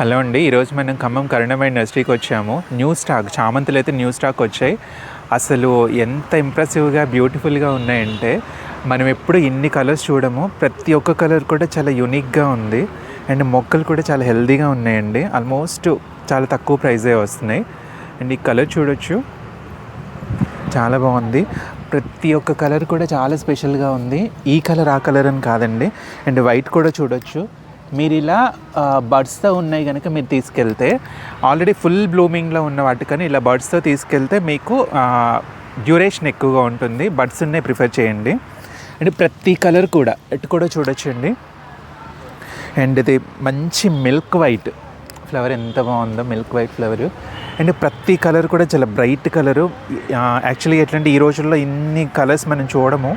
Hello అండి. ఈరోజు మనం ఖమ్మం కరుణమైన నర్సరీకి వచ్చాము. న్యూ స్టాక్ చామంతులు అయితే న్యూ స్టాక్ వచ్చాయి. అసలు ఎంత ఇంప్రెసివ్గా బ్యూటిఫుల్గా ఉన్నాయంటే మనం ఎప్పుడు ఇన్ని కలర్స్ చూడము. ప్రతి ఒక్క కలర్ కూడా చాలా యూనిక్గా ఉంది. అండ్ మొక్కలు కూడా చాలా హెల్దీగా ఉన్నాయండి. ఆల్మోస్ట్ చాలా తక్కువ ప్రైజే వస్తున్నాయి. అండ్ ఈ కలర్ చూడొచ్చు. చాలా బాగుంది. ప్రతి ఒక్క కలర్ కూడా చాలా స్పెషల్గా ఉంది. ఈ కలర్ ఆ కలర్ అని కాదండి. అండ్ వైట్ కూడా చూడొచ్చు. మీరు ఇలా బర్డ్స్తో ఉన్నాయి కనుక మీరు తీసుకెళ్తే ఆల్రెడీ ఫుల్ బ్లూమింగ్లో ఉన్న వాటికని ఇలా బర్డ్స్తో తీసుకెళ్తే మీకు డ్యూరేషన్ ఎక్కువగా ఉంటుంది. బర్డ్స్ ఉన్నాయి ప్రిఫర్ చేయండి. అండ్ ప్రతి కలర్ కూడా ఎటు కూడా చూడొచ్చండి. అండ్ ఇది మంచి మిల్క్ వైట్ ఫ్లవర్. ఎంత బాగుందో మిల్క్ వైట్ ఫ్లవర్. అండ్ ప్రతి కలర్ కూడా చాలా బ్రైట్ కలరు. యాక్చువల్లీ ఎట్లంటే ఈ రోజుల్లో ఇన్ని కలర్స్ మనం చూడము.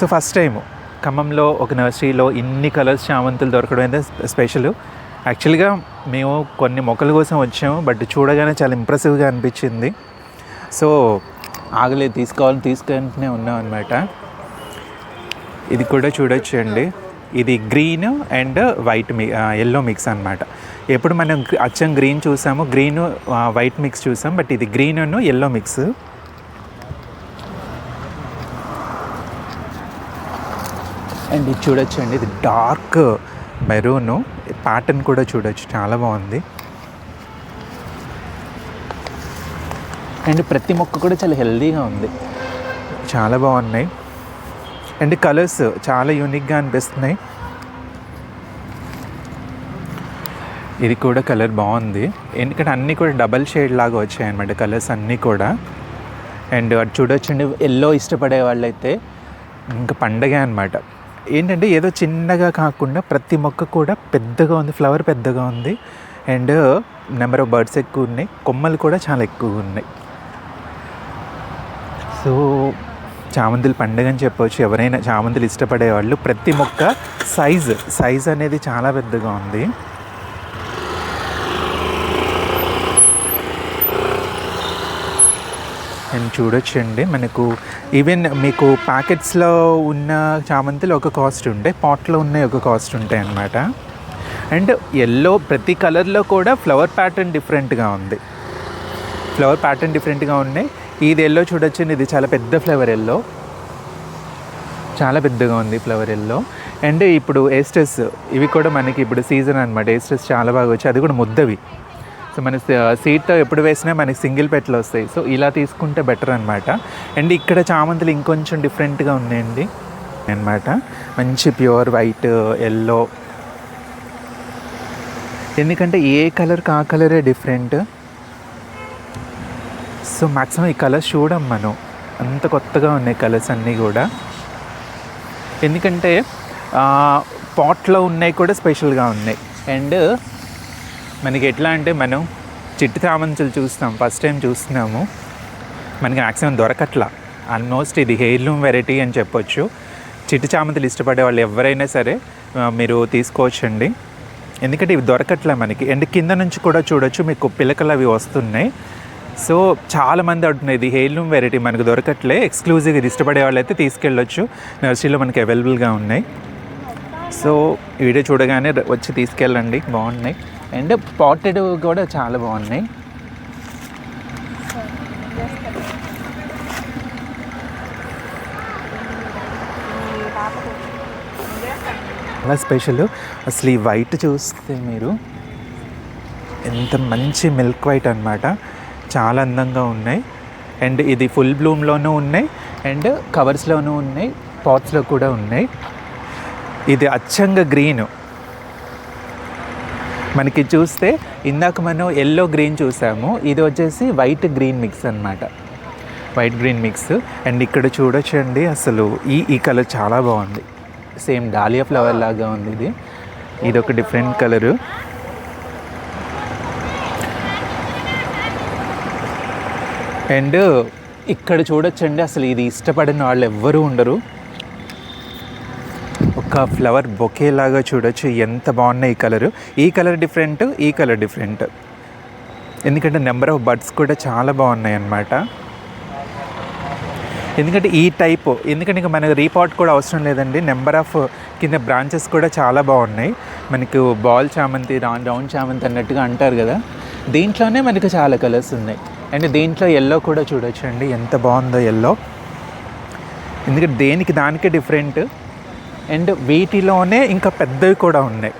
సో ఫస్ట్ టైము ఖమ్మంలో ఒక నర్సరీలో ఇన్ని కలర్స్ చామంతులు దొరకడం అయితే స్పెషల్. యాక్చువల్గా మేము కొన్ని మొక్కల కోసం వచ్చాము బట్ చూడగానే చాలా ఇంప్రెసివ్గా అనిపించింది. సో ఆగలేదు తీసుకోవాలని తీసుకుంటూనే ఉన్నాం అనమాట ఇది కూడా చూడొచ్చు అండి ఇది గ్రీన్ అండ్ వైట్ మీ ఎల్లో మిక్స్ అనమాట ఎప్పుడు మనం అచ్చం గ్రీన్ చూసాము గ్రీన్ వైట్ మిక్స్ చూసాం బట్ ఇది గ్రీన్ ఎల్లో మిక్స్ అండ్ ఇది చూడొచ్చు అండి ఇది డార్క్ మెరూన్. ప్యాటర్న్ కూడా చూడొచ్చు. చాలా బాగుంది. అండ్ ప్రతి మొక్క కూడా చాలా హెల్దీగా ఉంది. చాలా బాగున్నాయి. అండ్ కలర్స్ చాలా యూనిక్గా అనిపిస్తున్నాయి. ఇది కూడా కలర్ బాగుంది. ఎందుకంటే అన్నీ కూడా డబల్ షేడ్ లాగా వచ్చాయి అనమాట కలర్స్ అన్నీ కూడా. అండ్ అటు చూడొచ్చండి. ఎల్లో ఇష్టపడే వాళ్ళైతే ఇంకా పండగే అనమాట ఏంటంటే ఏదో చిన్నగా కాకుండా ప్రతి మొక్క కూడా పెద్దగా ఉంది ఫ్లవర్ పెద్దగా ఉంది. అండ్ నెంబర్ ఆఫ్ బర్డ్స్ ఎక్కువ ఉన్నాయి కొమ్మలు కూడా చాలా ఎక్కువగా ఉన్నాయి. సో చామంతులు పండుగ అని చెప్పవచ్చు ఎవరైనా చామంతులు ఇష్టపడే వాళ్ళు ప్రతి మొక్క సైజ్ సైజ్ అనేది చాలా పెద్దగా ఉంది. అండ్ చూడొచ్చండి. మనకు ఈవెన్ మీకు ప్యాకెట్స్లో ఉన్న చామంతులు ఒక కాస్ట్ ఉంటాయి పాట్లో ఉన్నాయి ఒక కాస్ట్ ఉంటాయి అన్నమాట. అండ్ ఎల్లో ప్రతి కలర్లో కూడా ఫ్లవర్ ప్యాటర్న్ డిఫరెంట్గా ఉంది. ఫ్లవర్ ప్యాటర్న్ డిఫరెంట్గా ఉన్నాయి. ఇది ఎల్లో చూడొచ్చండి. ఇది చాలా పెద్ద ఫ్లవర్ ఎల్లో. చాలా పెద్దగా ఉంది ఫ్లవర్ ఎల్లో. అండ్ ఇప్పుడు ఏస్టెస్ ఇవి కూడా మనకి ఇప్పుడు సీజన్ అనమాట ఏస్టెస్ చాలా బాగా వచ్చాయి. అది కూడా ముద్దవి. సో మన సీట్ ఎప్పుడు వేసినా మనకి సింగిల్ పెట్లు వస్తాయి. సో ఇలా తీసుకుంటే బెటర్ అనమాట అండ్ ఇక్కడ చామంతులు ఇంకొంచెం డిఫరెంట్గా ఉన్నాయండి. అన్నమాట. మంచి ప్యూర్ వైట్ ఎల్లో. ఎందుకంటే ఏ కలర్కి ఆ కలరే డిఫరెంట్. సో మ్యాక్సిమం ఈ కలర్స్ చూడం మనం. అంత కొత్తగా ఉన్నాయి కలర్స్ అన్నీ కూడా. ఎందుకంటే పాట్లో ఉన్నాయి కూడా స్పెషల్గా ఉన్నాయి. అండ్ మనకి ఎట్లా అంటే మనం చిట్టి చామంతులు చూస్తాం ఫస్ట్ టైం చూస్తున్నాము. మనకి మ్యాక్సిమం దొరకట్లా. ఆల్మోస్ట్ ఇది హెయిర్లూమ్ వెరైటీ అని చెప్పొచ్చు. చిట్టి చామంతులు ఇష్టపడే వాళ్ళు ఎవరైనా సరే మీరు తీసుకోవచ్చండి. ఎందుకంటే ఇవి దొరకట్లే మనకి. అండ్ కింద నుంచి కూడా చూడొచ్చు మీకు పిలకలు అవి వస్తున్నాయి. సో చాలా మంది ఇది హెయిర్లూమ్ వెరైటీ మనకు దొరకట్లే. ఎక్స్క్లూజివ్ ఇది ఇష్టపడే వాళ్ళు అయితే తీసుకెళ్ళొచ్చు. నర్సరీలో మనకి అవైలబుల్గా ఉన్నాయి. సో వీడియో చూడగానే వచ్చి తీసుకెళ్ళండి. బాగున్నాయి. అండ్ పాటెడ్ కూడా చాలా బాగున్నాయి చాలా స్పెషల్ అసలు ఈ వైట్ చూస్తే మీరు ఎంత మంచి మిల్క్ వైట్ అన్నమాట చాలా అందంగా ఉన్నాయి అండ్ ఇది ఫుల్ బ్లూమ్లోనూ ఉన్నాయి అండ్ కవర్స్లోనూ ఉన్నాయి పాట్స్లో కూడా ఉన్నాయి ఇది అచ్చంగా గ్రీన్ మనకి చూస్తే ఇందాక మనం ఎల్లో గ్రీన్ చూసాము. ఇది వచ్చేసి వైట్ గ్రీన్ మిక్స్ అన్నమాట. వైట్ గ్రీన్ మిక్స్ అండ్ ఇక్కడ చూడొచ్చండి అసలు ఈ ఈ కలర్ చాలా బాగుంది. సేమ్ డాలియా ఫ్లవర్ లాగా ఉంది ఇది. ఇది ఒక డిఫరెంట్ కలరు అండ్ ఇక్కడ చూడొచ్చండి అసలు ఇది ఇష్టపడిన వాళ్ళు ఎవ్వరూ ఉండరు. ఒక ఫ్లవర్ బొకే లాగా చూడొచ్చు. ఎంత బాగున్నాయి ఈ కలరు. ఈ కలర్ డిఫరెంట్ ఈ కలర్ డిఫరెంట్. ఎందుకంటే నెంబర్ ఆఫ్ బర్డ్స్ కూడా చాలా బాగున్నాయి అన్నమాట ఎందుకంటే ఈ టైప్ ఎందుకంటే ఇంకా మనకు రీపాట్ కూడా అవసరం లేదండి. నెంబర్ ఆఫ్ కింద బ్రాంచెస్ కూడా చాలా బాగున్నాయి. మనకు బాల్ చామంతి రౌండ్ రౌండ్ చామంతి అన్నట్టుగా అంటారు కదా. దీంట్లోనే మనకు చాలా కలర్స్ ఉన్నాయి. అండ్ దీంట్లో ఎల్లో కూడా చూడొచ్చు అండి ఎంత బాగుందో ఎల్లో ఎందుకంటే దేనికి దానికే డిఫరెంట్ అండ్ వీటిలోనే ఇంకా పెద్దవి కూడా ఉన్నాయి.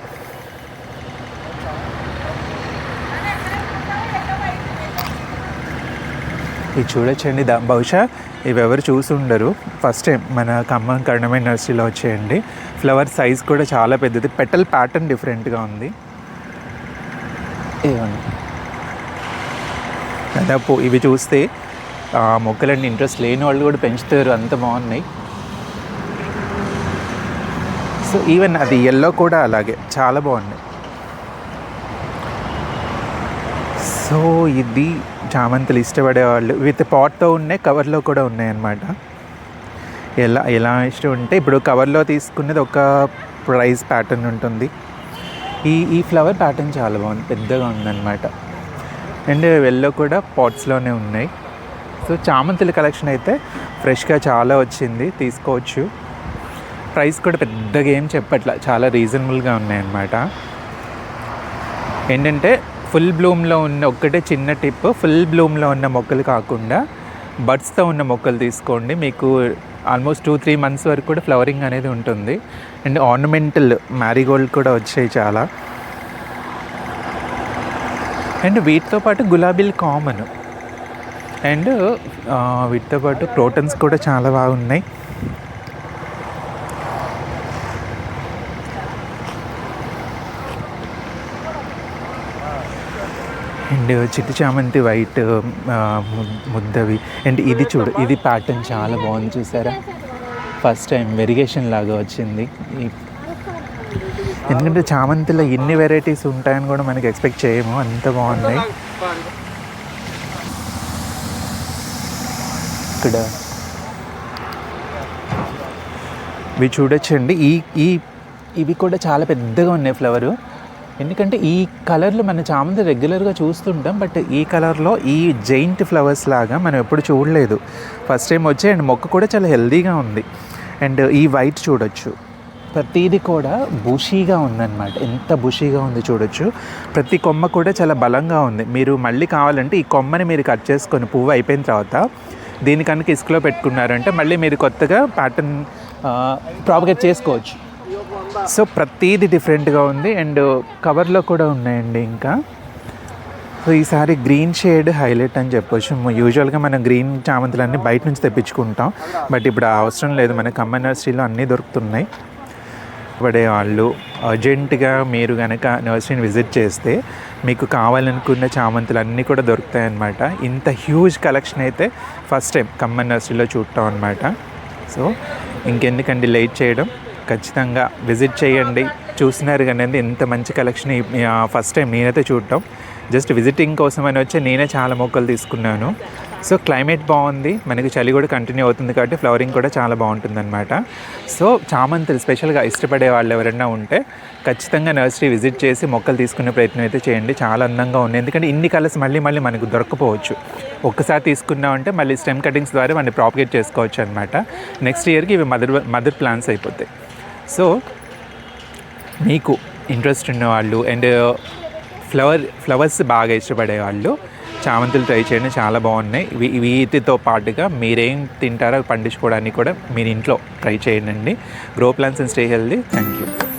ఇది చూడొచ్చండి. దా బహుశా ఇవి ఎవరు చూసి ఉండరు ఫస్ట్ టైం మన ఖమ్మం కర్ణమైన నర్సరీలో వచ్చేయండి. ఫ్లవర్ సైజ్ కూడా చాలా పెద్దది. పెటల్ ప్యాటర్న్ డిఫరెంట్గా ఉంది. దాదాపు ఇవి చూస్తే మొక్కలన్నీ ఇంట్రెస్ట్ లేని వాళ్ళు కూడా పెంచుతారు. అంత బాగున్నాయి. సో ఈవెన్ అది ఎల్లో కూడా అలాగే. చాలా బాగున్నాయి సో ఇది చామంతులు ఇష్టపడే వాళ్ళు విత్ పాట్తో ఉన్నాయి కవర్లో కూడా ఉన్నాయన్నమాట. ఎలా ఎలా ఇష్టం ఉంటే ఇప్పుడు కవర్లో తీసుకునేది ఒక ప్రైస్ ప్యాటర్న్ ఉంటుంది. ఈ ఈ ఫ్లవర్ ప్యాటర్న్ చాలా బాగుంది పెద్దగా ఉందన్నమాట. అండ్ ఎల్లో కూడా పాట్స్లోనే ఉన్నాయి. సో చామంతుల కలెక్షన్ అయితే ఫ్రెష్గా చాలా వచ్చింది తీసుకోవచ్చు. ప్రైస్ కూడా పెద్దగా ఏం చెప్పట్ల చాలా రీజనబుల్గా ఉన్నాయన్నమాట. ఏంటంటే ఫుల్ బ్లూమ్లో ఉన్న ఒక్కటే చిన్న టిప్ ఫుల్ బ్లూమ్లో ఉన్న మొక్కలు కాకుండా బడ్స్తో ఉన్న మొక్కలు తీసుకోండి. మీకు ఆల్మోస్ట్ టూ త్రీ మంత్స్ వరకు కూడా ఫ్లవరింగ్ అనేది ఉంటుంది. అండ్ ఆర్నమెంటల్ మ్యారీగోల్డ్ కూడా వచ్చాయి చాలా. అండ్ వీటితో పాటు గులాబీలు కామన్ అండ్ వీటితో పాటు ప్రోటీన్స్ కూడా చాలా బాగున్నాయి. అండ్ చిట్టి చామంతి వైట్ ముద్దవి. అండ్ ఇది చూడు ఇది ప్యాటర్న్ చాలా బాగుంది చూసారా? ఫస్ట్ టైం వెరిగేషన్ లాగా వచ్చింది. ఈ- ఎందుకంటే చామంతిలో ఎన్ని వెరైటీస్ ఉంటాయని కూడా మనకి ఎక్స్పెక్ట్ చేయము. అంత బాగున్నాయి. ఇక్కడ ఇవి చూడొచ్చండి. ఈ ఈ ఇవి కూడా చాలా పెద్దగా ఉన్నాయి ఫ్లవరు ఎందుకంటే ఈ కలర్లు మన చామంతి రెగ్యులర్గా చూస్తుంటాం బట్ ఈ కలర్లో ఈ జైంట్ ఫ్లవర్స్ లాగా మనం ఎప్పుడు చూడలేదు. ఫస్ట్ టైం వచ్చే అండ్ మొక్క కూడా చాలా హెల్దీగా ఉంది. అండ్ ఈ వైట్ చూడొచ్చు. ప్రతీది కూడా బుషీగా ఉందన్నమాట. ఎంత బుషీగా ఉంది చూడొచ్చు. ప్రతి కొమ్మ కూడా చాలా బలంగా ఉంది. మీరు మళ్ళీ కావాలంటే ఈ కొమ్మని మీరు కట్ చేసుకొని పువ్వు అయిపోయిన తర్వాత దీని కనుక ఇసుకలో పెట్టుకున్నారంటే మళ్ళీ మీరు కొత్తగా ప్యాటర్న్ ప్రాపగేట్ చేసుకోవచ్చు. సో ప్రతీది డిఫరెంట్గా ఉంది అండ్ కవర్లో కూడా ఉన్నాయండి ఇంకా. సో ఈసారి గ్రీన్ షేడ్ హైలైట్ అని చెప్పొచ్చు. యూజువల్గా మనం గ్రీన్ చామంతులన్నీ బయట నుంచి తెప్పించుకుంటాం. బట్ ఇప్పుడు అవసరం లేదు. మన కమ్మ నర్సరీలో అన్నీ దొరుకుతున్నాయి. పడే వాళ్ళు అర్జెంటుగా మీరు కనుక నర్సరీని విజిట్ చేస్తే మీకు కావాలనుకున్న చామంతులు అన్నీ కూడా దొరుకుతాయి అన్నమాట ఇంత హ్యూజ్ కలెక్షన్ అయితే ఫస్ట్ టైం కమ్మన్ నర్సరీలో చూడటం అనమాట సో ఇంకెందుకండి? లేట్ చేయడం. ఖచ్చితంగా విజిట్ చేయండి. చూసినారు కానీ ఎంత మంచి కలెక్షన్ ఫస్ట్ టైం నేనైతే చూడటం. జస్ట్ విజిటింగ్ కోసం అని వచ్చి నేనే చాలా మొక్కలు తీసుకున్నాను. సో క్లైమేట్ బాగుంది. మనకి చలి కూడా కంటిన్యూ అవుతుంది కాబట్టి ఫ్లవరింగ్ కూడా చాలా బాగుంటుంది అనమాట సో చామంతులు స్పెషల్గా ఇష్టపడే వాళ్ళు ఎవరైనా ఉంటే ఖచ్చితంగా నర్సరీ విజిట్ చేసి మొక్కలు తీసుకునే ప్రయత్నం అయితే చేయండి. చాలా అందంగా ఉన్నాయి ఎందుకంటే ఇన్ని కలర్స్ మళ్ళీ మళ్ళీ మనకు దొరకపోవచ్చు. ఒక్కసారి తీసుకున్నామంటే మళ్ళీ స్టెమ్ కటింగ్స్ ద్వారా మనం ప్రాపగేట్ చేసుకోవచ్చు అనమాట నెక్స్ట్ ఇయర్కి ఇవి మదర్ మదర్ ప్లాన్స్ అయిపోతాయి. సో మీకు ఇంట్రెస్ట్ ఉన్నవాళ్ళు అండ్ ఫ్లవర్ ఫ్లవర్స్ బాగా ఇష్టపడే వాళ్ళు చామంతులు ట్రై చేయండి చాలా బాగున్నాయి. వీ- వీటితో పాటుగా మీరేం తింటారో పండించుకోవడానికి కూడా మీరు ఇంట్లో ట్రై చేయండి. Grow plants and stay healthy thank you